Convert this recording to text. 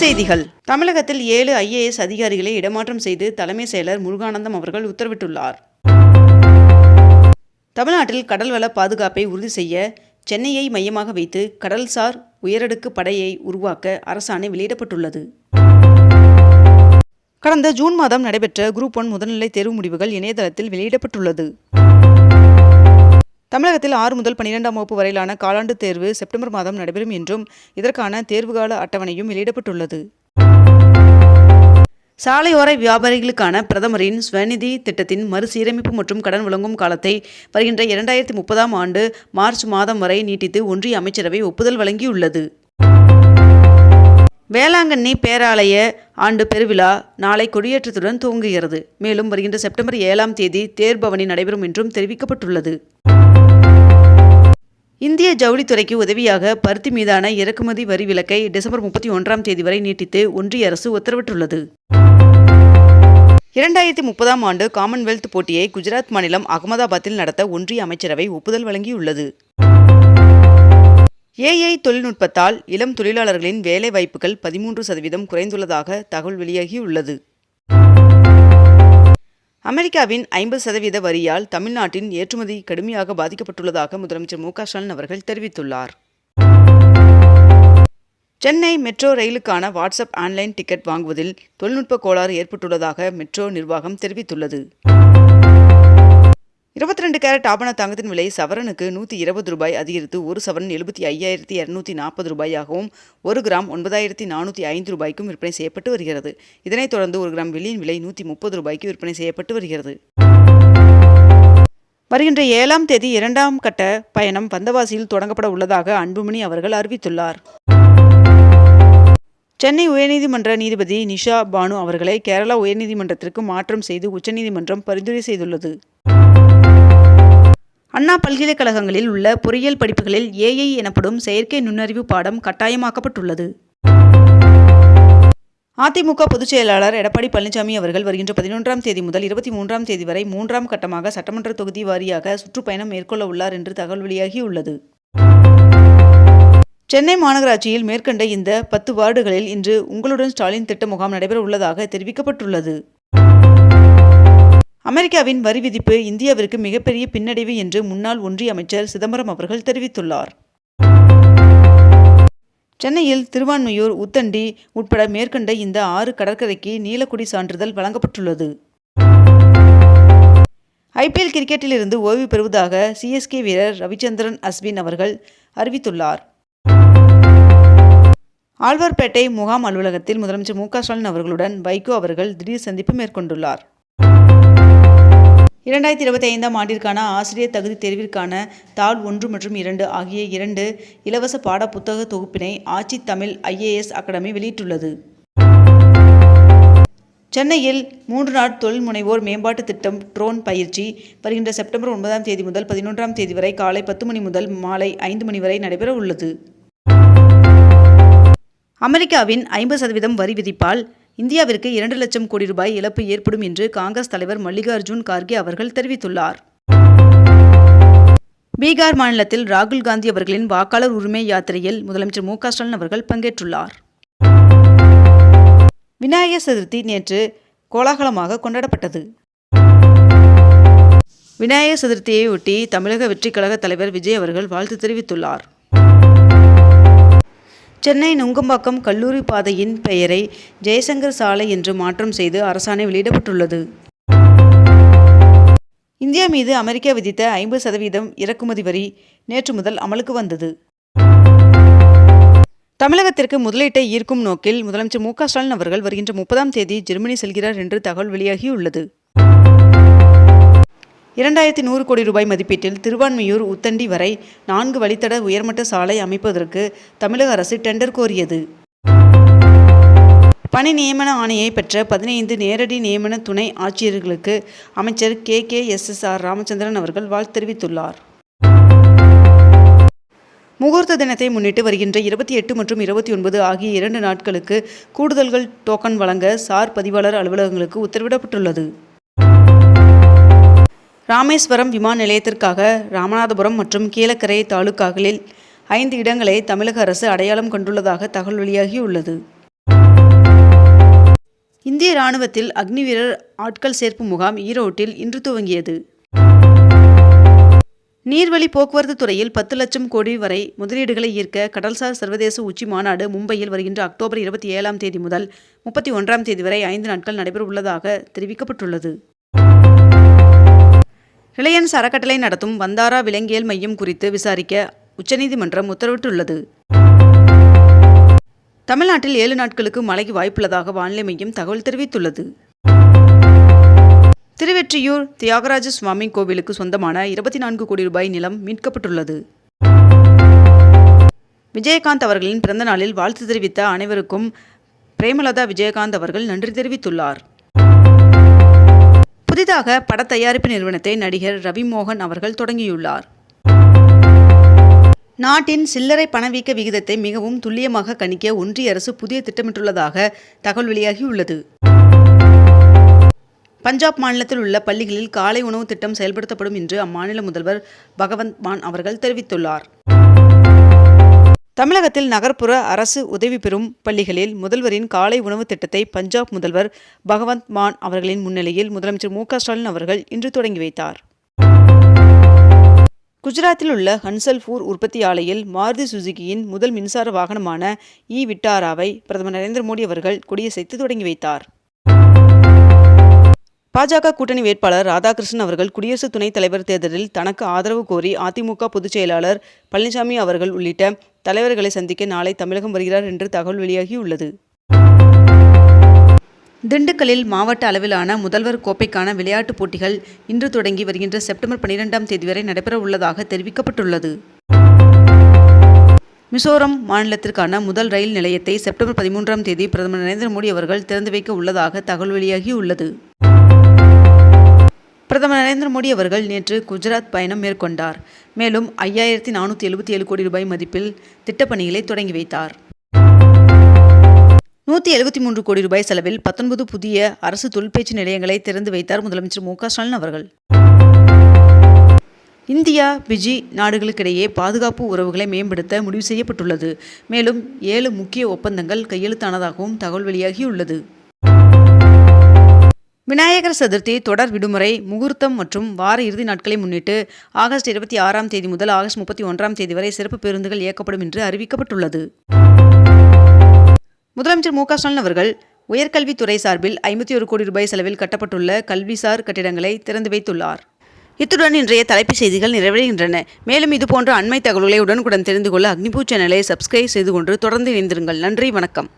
செய்திகள். தமிழகத்தில் ஏழு ஐஏஎஸ் அதிகாரிகளை இடமாற்றம் செய்து தலைமை செயலர் முருகானந்தம் அவர்கள் உத்தரவிட்டுள்ளார். தமிழ்நாட்டில் கடல்வள பாதுகாப்பை உறுதி செய்ய சென்னையை மையமாக வைத்து கடல்சார் உயரடுக்கு படையை உருவாக்க அரசாணை வெளியிடப்பட்டுள்ளது. கடந்த ஜூன் மாதம் நடைபெற்ற குரூப் ஒன் முதல்நிலை தேர்வு முடிவுகள் இணையதளத்தில் வெளியிடப்பட்டுள்ளது. தமிழகத்தில் ஆறு முதல் பன்னிரெண்டாம் வகுப்பு வரையிலான காலாண்டு தேர்வு செப்டம்பர் மாதம் நடைபெறும் என்றும் இதற்கான தேர்வுகால அட்டவணையும் வெளியிடப்பட்டுள்ளது. சாலையோர வியாபாரிகளுக்கான பிரதமரின் ஸ்வநிதி திட்டத்தின் மறுசீரமைப்பு மற்றும் கடன் வழங்கும் காலத்தை வருகின்ற இரண்டாயிரத்தி முப்பதாம் ஆண்டு மார்ச் மாதம் வரை நீட்டித்து ஒன்றிய அமைச்சரவை ஒப்புதல் வழங்கியுள்ளது. வேளாங்கண்ணி பேராலய ஆண்டு பெருவிழா நாளை கொடியேற்றத்துடன் துவங்குகிறது. மேலும் வருகின்ற செப்டம்பர் ஏழாம் தேதி தேர்பவனி நடைபெறும் என்றும் தெரிவிக்கப்பட்டுள்ளது. இந்திய ஜவுளித்துறைக்கு உதவியாக பருத்தி மீதான இறக்குமதி வரி விலக்கை டிசம்பர் முப்பத்தி ஒன்றாம் தேதி வரை நீட்டித்து ஒன்றிய அரசு உத்தரவிட்டுள்ளது. இரண்டாயிரத்தி முப்பதாம் ஆண்டு காமன்வெல்த் போட்டியை குஜராத் மாநிலம் அகமதாபாத்தில் நடத்த ஒன்றிய அமைச்சரவை ஒப்புதல் வழங்கியுள்ளது. ஏஐ தொழில்நுட்பத்தால் இளம் தொழிலாளர்களின் வேலை வாய்ப்புகள் பதிமூன்று சதவீதம் குறைந்துள்ளதாக தகவல் வெளியாகியுள்ளது. அமெரிக்காவின் ஐம்பது சதவீத வரியால் தமிழ்நாட்டின் ஏற்றுமதி கடுமையாக பாதிக்கப்பட்டுள்ளதாக முதலமைச்சர் மு ஸ்டாலின் அவர்கள் தெரிவித்துள்ளார். சென்னை மெட்ரோ ரயிலுக்கான வாட்ஸ்அப் ஆன்லைன் டிக்கெட் வாங்குவதில் தொழில்நுட்ப கோளாறு ஏற்பட்டுள்ளதாக மெட்ரோ நிர்வாகம் தெரிவித்துள்ளது. இருபத்தி ரெண்டு கேரட் ஆபண தங்கத்தின் விலை சவரனுக்கு நூற்றி இருபது ரூபாய் அதிகரித்து ஒரு சவரன் எழுபத்தி ஐயாயிரத்தி இரநூத்தி நாற்பது ரூபாயாகவும் ஒரு கிராம் ஒன்பதாயிரத்தி நானூற்றி ஐந்து ரூபாய்க்கும் விற்பனை செய்யப்பட்டு வருகிறது. இதனைத் தொடர்ந்து ஒரு கிராம் வெள்ளியின் விலை நூற்றி முப்பது ரூபாய்க்கு விற்பனை செய்யப்பட்டு வருகிறது. வருகின்ற ஏழாம் தேதி இரண்டாம் கட்ட பயணம் வந்தவாசியில் தொடங்கப்பட உள்ளதாக அன்புமணி அவர்கள் அறிவித்துள்ளார். சென்னை உயர்நீதிமன்ற நீதிபதி நிஷா பானு அவர்களை கேரளா உயர்நீதிமன்றத்திற்கு மாற்றம் செய்து உச்சநீதிமன்றம் பரிந்துரை செய்துள்ளது. அண்ணா பல்கலைக்கழகங்களில் உள்ள பொறியியல் படிப்புகளில் ஏஐ எனப்படும் செயற்கை நுண்ணறிவு பாடம் கட்டாயமாக்கப்பட்டுள்ளது. அதிமுக பொதுச் செயலாளர் எடப்பாடி பழனிசாமி அவர்கள் வருகின்ற பதினொன்றாம் தேதி முதல் இருபத்தி மூன்றாம் தேதி வரை மூன்றாம் கட்டமாக சட்டமன்ற தொகுதி வாரியாக சுற்றுப்பயணம் மேற்கொள்ள உள்ளார் என்று தகவல் வெளியாகியுள்ளது. சென்னை மாநகராட்சியில் மேற்கண்ட இந்த பத்து வார்டுகளில் இன்று உங்களுடன் ஸ்டாலின் திட்ட முகாம் நடைபெற உள்ளதாக தெரிவிக்கப்பட்டுள்ளது. அமெரிக்காவின் வரி விதிப்பு இந்தியாவிற்கு மிகப்பெரிய பின்னடைவு என்று முன்னாள் ஒன்றிய அமைச்சர் சிதம்பரம் அவர்கள் தெரிவித்துள்ளார். சென்னையில் திருவான்மையூர் உத்தண்டி உட்பட மேற்கண்ட இந்த ஆறு கடற்கரைக்கு நீலக்குடி சான்றிதழ் வழங்கப்பட்டுள்ளது. ஐபிஎல் கிரிக்கெட்டிலிருந்து ஓய்வு பெறுவதாக சிஎஸ்கே வீரர் ரவிச்சந்திரன் அஸ்வின் அவர்கள் அறிவித்துள்ளார். ஆழ்வார்பேட்டை முகாம் அலுவலகத்தில் முதலமைச்சர் மு க ஸ்டாலின் அவர்களுடன் வைகோ அவர்கள் திடீர் சந்திப்பு மேற்கொண்டுள்ளார். இரண்டாயிரத்தி இருபத்தி ஐந்தாம் ஆண்டிற்கான ஆசிரியர் தகுதி தேர்விற்கான தாள் ஒன்று மற்றும் இரண்டு ஆகிய இரண்டு இலவச பாட புத்தக தொகுப்பினை ஆட்சி தமிழ் ஐஏஎஸ் அகாடமி வெளியிட்டுள்ளது. சென்னையில் மூன்று நாள் தொழில் முனைவோர் மேம்பாட்டு திட்டம் ட்ரோன் பயிற்சி வருகின்ற செப்டம்பர் ஒன்பதாம் தேதி முதல் பதினொன்றாம் தேதி வரை காலை பத்து மணி முதல் மாலை ஐந்து மணி வரை நடைபெற உள்ளது. அமெரிக்காவின் ஐம்பது சதவீதம் வரி விதிப்பால் இந்தியாவிற்கு இரண்டு லட்சம் கோடி ரூபாய் இழப்பு ஏற்படும் என்று காங்கிரஸ் தலைவர் மல்லிகார்ஜுன் கார்கே அவர்கள் தெரிவித்துள்ளார். பீகார் மாநிலத்தில் ராகுல் காந்தி அவர்களின் வாக்காளர் உரிமை யாத்திரையில் முதலமைச்சர் மு ஸ்டாலின் அவர்கள் பங்கேற்றுள்ளார். விநாயகர் சதுர்த்தி நேற்று கோலாகலமாக கொண்டாடப்பட்டது. விநாயகர் சதுர்த்தியையொட்டி தமிழக வெற்றிக் கழக தலைவர் விஜய் அவர்கள் வாழ்த்து தெரிவித்துள்ளார். சென்னை நுங்கம்பாக்கம் கல்லூரி பாதையின் பெயரை ஜெயசங்கர் சாலை என்று மாற்றம் செய்து அரசாணை வெளியிடப்பட்டுள்ளது. இந்தியா மீது அமெரிக்கா விதித்த ஐம்பது சதவீதம் இறக்குமதி வரி நேற்று முதல் அமலுக்கு வந்தது. தமிழகத்திற்கு முதலீட்டை ஈர்க்கும் நோக்கில் முதலமைச்சர் மு க ஸ்டாலின் அவர்கள் வருகின்ற முப்பதாம் தேதி ஜெர்மனி செல்கிறார் என்று தகவல் வெளியாகியுள்ளது. இரண்டாயிரத்தி நூறு கோடி ரூபாய் மதிப்பீட்டில் திருவான்மியூர் உத்தண்டி வரை நான்கு வழித்தட உயர்மட்ட சாலை அமைப்பதற்கு தமிழக அரசு டெண்டர் கோரியது. பணி நியமன ஆணையை பெற்ற பதினைந்து நேரடி நியமன துணை ஆட்சியர்களுக்கு அமைச்சர் K. K. S. S. R. Ramachandran அவர்கள் வாழ்த்து தெரிவித்துள்ளார். முகூர்த்த தினத்தை முன்னிட்டு வருகின்ற இருபத்தி எட்டு மற்றும் இருபத்தி ஒன்பது ஆகிய இரண்டு நாட்களுக்கு கூடுதல்கள் டோக்கன் வழங்க சார் பதிவாளர் அலுவலகங்களுக்கு உத்தரவிடப்பட்டுள்ளது. ராமேஸ்வரம் விமான நிலையத்திற்காக ராமநாதபுரம் மற்றும் கீழக்கரை தாலுக்காக்களில் ஐந்து இடங்களை தமிழக அரசு அடையாளம் கண்டுள்ளதாக தகவல் வெளியாகியுள்ளது. இந்திய ராணுவத்தில் அக்னி வீரர் ஆட்கள் சேர்ப்பு முகாம் ஈரோட்டில் இன்று துவங்கியது. நீர்வழி போக்குவரத்து துறையில் பத்து லட்சம் கோடி வரை முதலீடுகளை ஈர்க்க கடல்சார் சர்வதேச உச்சி மாநாடு மும்பையில் வருகின்ற அக்டோபர் இருபத்தி ஏழாம் தேதி முதல் முப்பத்தி ஒன்றாம் தேதி வரை ஐந்து நாட்கள் நடைபெற உள்ளதாக தெரிவிக்கப்பட்டுள்ளது. ரிலையன்ஸ் அறக்கட்டளை நடத்தும் வந்தாரா விலங்கியல் மையம் குறித்து விசாரிக்க உச்சநீதிமன்றம் உத்தரவிட்டுள்ளது. தமிழ்நாட்டில் ஏழு நாட்களுக்கு மழைக்கு வாய்ப்புள்ளதாக வானிலை மையம் தகவல் தெரிவித்துள்ளது. திருவெற்றியூர் தியாகராஜ சுவாமி கோவிலுக்கு சொந்தமான இருபத்தி நான்கு கோடி ரூபாய் நிலம் மீட்கப்பட்டுள்ளது. விஜயகாந்த் அவர்களின் பிறந்த நாளில் வாழ்த்து தெரிவித்த அனைவருக்கும் பிரேமலதா விஜயகாந்த் அவர்கள் நன்றி தெரிவித்துள்ளார். புதிதாக பட தயாரிப்பு நிறுவனத்தை நடிகர் ரவிமோகன் அவர்கள் தொடங்கியுள்ளார். நாட்டின் சில்லறை பணவீக்க விகிதத்தை மிகவும் துல்லியமாக கணிக்க ஒன்றிய அரசு புதிய திட்டமிட்டுள்ளதாக தகவல் வெளியாகியுள்ளது. பஞ்சாப் மாநிலத்தில் உள்ள பள்ளிகளில் காலை உணவு திட்டம் செயல்படுத்தப்படும் என்று அம்மாநில முதல்வர் பகவந்த் மான் அவர்கள் தெரிவித்துள்ளார். தமிழகத்தில் நகர்ப்புற அரசு உதவி பெறும் பள்ளிகளில் முதல்வரின் காலை உணவு திட்டத்தை பஞ்சாப் முதல்வர் பகவந்த் மான் அவர்களின் முன்னிலையில் முதலமைச்சர் மு ஸ்டாலின் அவர்கள் இன்று தொடங்கி வைத்தார். குஜராத்தில் உள்ள ஹன்சல்பூர் உற்பத்தி ஆலையில் மாருதி சுசுகியின் முதல் மின்சார வாகனமான இ விட்டாராவை பிரதமர் நரேந்திர மோடி அவர்கள் கொடியசைத்து தொடங்கி வைத்தார். பாஜக கூட்டணி வேட்பாளர் ராதாகிருஷ்ணன் அவர்கள் குடியரசு துணைத் தலைவர் தேர்தலில் தனக்கு ஆதரவு கோரி அதிமுக பொதுச் செயலாளர் பழனிசாமி அவர்கள் உள்ளிட்ட தலைவர்களை சந்திக்க நாளை தமிழகம் வருகிறார் என்று தகவல் வெளியாகியுள்ளது. திண்டுக்கல்லில் மாவட்ட அளவிலான முதல்வர் கோப்பைக்கான விளையாட்டுப் போட்டிகள் இன்று தொடங்கி வருகின்ற செப்டம்பர் பனிரெண்டாம் தேதி வரை நடைபெற உள்ளதாக தெரிவிக்கப்பட்டுள்ளது. மிசோரம் மாநிலத்திற்கான முதல் ரயில் நிலையத்தை செப்டம்பர் பதிமூன்றாம் தேதி பிரதமர் நரேந்திர மோடி அவர்கள் திறந்து வைக்க உள்ளதாக தகவல் வெளியாகியுள்ளது. பிரதமர் நரேந்திர மோடி அவர்கள் நேற்று குஜராத் பயணம் மேற்கொண்டார். மேலும் ஐயாயிரத்தி நானூற்றி எழுபத்தி ஏழு கோடி ரூபாய் மதிப்பில் திட்டப்பணிகளை தொடங்கி வைத்தார். நூற்றி எழுபத்தி மூன்று கோடி ரூபாய் செலவில் பத்தொன்பது புதிய அரசு தொழிற்பயிற்சி நிலையங்களை திறந்து வைத்தார் முதலமைச்சர் மு ஸ்டாலின் அவர்கள். இந்தியா பிஜி நாடுகளுக்கிடையே பாதுகாப்பு உறவுகளை மேம்படுத்த முடிவு செய்யப்பட்டுள்ளது. மேலும் ஏழு முக்கிய ஒப்பந்தங்கள் கையெழுத்தானதாகவும் தகவல் வெளியாகியுள்ளது. விநாயகர் சதுர்த்தி தொடர் விடுமுறை முகூர்த்தம் மற்றும் வார இறுதி நாட்களை முன்னிட்டு ஆகஸ்ட் இருபத்தி ஆறாம் தேதி முதல் ஆகஸ்ட் முப்பத்தி ஒன்றாம் தேதி வரை சிறப்பு பேருந்துகள் இயக்கப்படும் என்று அறிவிக்கப்பட்டுள்ளது. முதலமைச்சர் மு ஸ்டாலின் அவர்கள் உயர்கல்வித்துறை சார்பில் ஐம்பத்தி ஒரு கோடி ரூபாய் செலவில் கட்டப்பட்டுள்ள கல்விசார் கட்டிடங்களை திறந்து வைத்துள்ளார். இத்துடன் இன்றைய தலைப்புச் செய்திகள் நிறைவடைகின்றன. மேலும் இதுபோன்ற அண்மை தகவல்களை உடனுக்குடன் தெரிந்து கொள்ள அக்னிபூ சேனலை சப்ஸ்கிரைப் செய்து கொண்டு தொடர்ந்து இணைந்திருங்கள். நன்றி வணக்கம்.